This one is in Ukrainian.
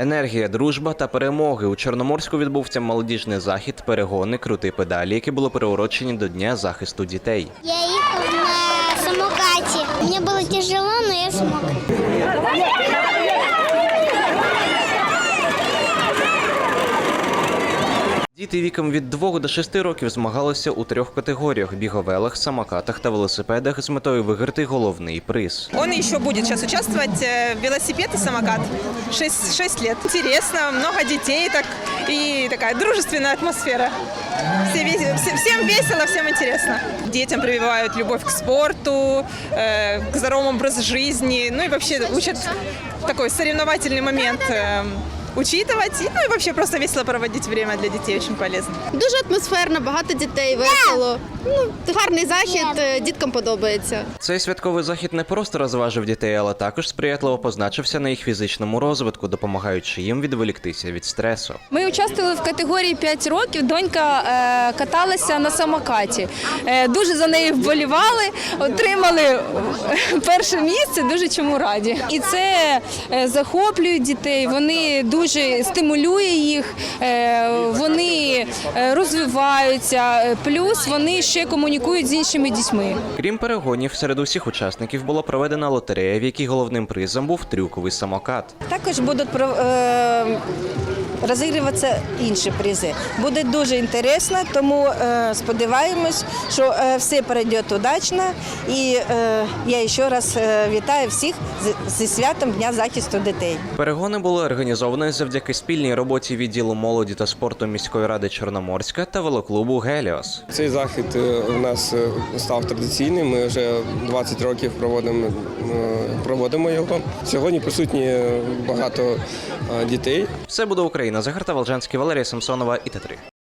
Енергія, дружба та перемоги у Чорноморську відбувся молодіжний захід, перегони, крути педалі, які були приурочені до Дня захисту дітей. Я їхав на самокаті. Мені було тяжело, але я смог. Діти віком від 2 до 6 років змагалися у трьох категоріях: біговелах, самокатах та велосипедах з метою виграти головний приз. Он еще будет сейчас участвовать э, в велосипед и самокат. 6, 6 лет. Интересно, много детей так и такая дружественная атмосфера. Все вес- все- всем весело, всем интересно. Детям прививают любовь к спорту, э, к здоровому образу жизни, ну и вообще учат такой соревновательный момент э, учитывать, ну и вообще просто весело проводить время для детей очень полезно. Дуже атмосферно, багато дітей, весело. Ну, гарний захід, е, діткам подобається. Цей святковий захід не просто розважив дітей, але також сприятливо позначився на їх фізичному розвитку, допомагаючи їм відволіктися від стресу. Ми участвували в категорії 5 років. Донька е, каталася на самокаті. Е, дуже за неї вболівали, отримали перше місце. Дуже чому раді. І це е, захоплює дітей. Вони дуже стимулює їх, е, вони розвиваються. Плюс вони ще комунікують з іншими дітьми. Крім перегонів, серед усіх учасників була проведена лотерея, в якій головним призом був трюковий самокат. Також будуть е, інші призи. Буде дуже інтересно, тому е, сподіваємось, що е, все пройде удачно. І я ще раз вітаю всіх з- зі святом Дня захисту дітей. Перегони були організовані завдяки спільній роботі відділу молоді та спорту міської ради Чорноморська та велоклубу Геліос. Цей захід у нас е, став традиційним. Ми вже 20 років проводимо, е, проводимо його. Сьогодні присутні е, багато е, дітей. Все буде Україна. Загарта Волжанський, Валерія Самсонова і Т3.